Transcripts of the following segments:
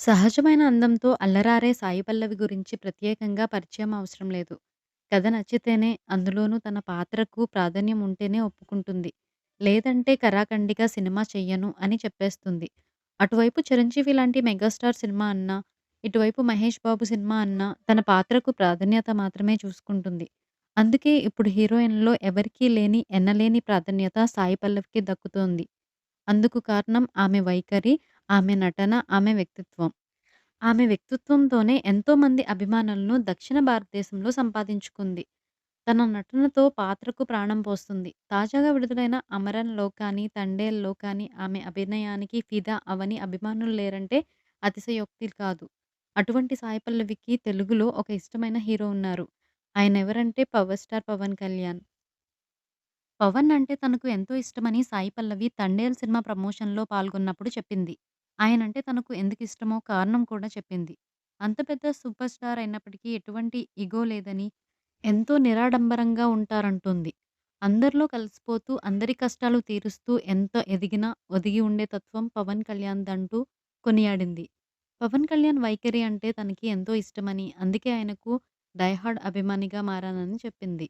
సహజమైన అందంతో అల్లరారే సాయి పల్లవి గురించి ప్రత్యేకంగా పరిచయం అవసరం లేదు. కథ నచ్చితేనే, అందులోనూ తన పాత్రకు ప్రాధాన్యం ఉంటేనే ఒప్పుకుంటుంది. లేదంటే కరాకండిగా సినిమా చెయ్యను అని చెప్పేస్తుంది. అటువైపు 'చిరంజీవి' లాంటి మెగాస్టార్ సినిమా అన్నా, ఇటువైపు 'మహేష్ బాబు' సినిమా అన్నా తన పాత్రకు ప్రాధాన్యత మాత్రమే చూసుకుంటుంది. అందుకే ఇప్పుడు హీరోయిన్‌లో ఎవరికీ లేని ఎనలేని ప్రాధాన్యత సాయి పల్లవికి దక్కుతోంది. అందుకు కారణం ఆమె వైఖరి, ఆమె నటన, ఆమె వ్యక్తిత్వం. ఆమె వ్యక్తిత్వంతోనే ఎంతోమంది అభిమానులను దక్షిణ భారతదేశంలో సంపాదించుకుంది. తన నటనతో పాత్రకు ప్రాణం పోస్తుంది. తాజాగా విడుదలైన 'అమరన్‌లో' కానీ, 'తండేల్‌లో' కానీ ఆమె అభినయానికి ఫిదా అవ్వని అభిమానులు లేరంటే అతిశయోక్తి కాదు. అటువంటి సాయి పల్లవికి తెలుగులో ఒక ఇష్టమైన హీరో ఉన్నారు. ఆయనెవరంటే పవర్ స్టార్ పవన్ కళ్యాణ్. పవన్ అంటే తనకు ఎంతో ఇష్టమని సాయి పల్లవి 'తండేల్' సినిమా ప్రమోషన్‌లో పాల్గొన్నప్పుడు చెప్పింది. ఆయనంటే తనకు ఎందుకిష్టమో కారణం కూడా చెప్పింది. అంత పెద్ద సూపర్ స్టార్ అయినప్పటికీ ఎటువంటి ఇగో లేదని, ఎంతో నిరాడంబరంగా ఉంటారంటోంది. అందరిలో కలిసిపోతూ, అందరి కష్టాలు తీరుస్తూ ఎంత ఎదిగినా ఒదిగి ఉండే తత్వం పవన్ కళ్యాణ్‌దంటూ కొనియాడింది. పవన్ కళ్యాణ్ వైఖరి అంటే తనకి ఎంతో ఇష్టమని, అందుకే ఆయనకు డైహార్డ్ అభిమానిగా మారానని చెప్పింది.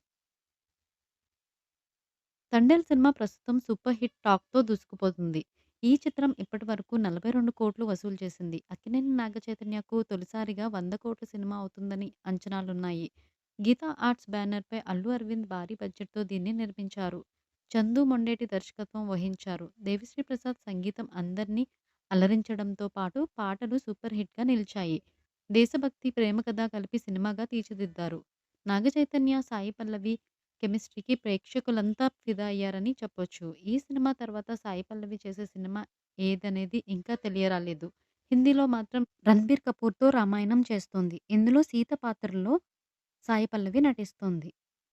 'తండేల్' సినిమా ప్రస్తుతం సూపర్ హిట్ టాక్‌తో దూసుకుపోతుంది. ఈ చిత్రం ఇప్పటివరకు 42,00,00,000 వసూలు చేసింది. అక్కినేని నాగచైతన్యకు తొలిసారిగా 100,00,00,000 సినిమా అవుతుందని అంచనాలున్నాయి. గీతా ఆర్ట్స్ బ్యానర్‌పై అల్లు అరవింద్ భారీ బడ్జెట్‌తో దీన్ని నిర్మించారు. చందు మొండేటి దర్శకత్వం వహించారు. దేవిశ్రీ ప్రసాద్ సంగీతం అందరినీ అలరించడంతో పాటు పాటలు సూపర్ హిట్‌గా నిలిచాయి. దేశభక్తి, ప్రేమ కథ కలిపి సినిమాగా తీర్చిదిద్దారు. నాగచైతన్య, సాయి పల్లవి కెమిస్ట్రీకి ప్రేక్షకులంతా ఫిదా అయ్యారని చెప్పొచ్చు. ఈ సినిమా తర్వాత సాయి పల్లవి చేసే సినిమా ఏదనేది ఇంకా తెలియరాలేదు. హిందీలో మాత్రం 'రణ్బీర్ కపూర్‌తో రామాయణం' చేస్తోంది. ఇందులో సీత పాత్రలో సాయి పల్లవి నటిస్తోంది.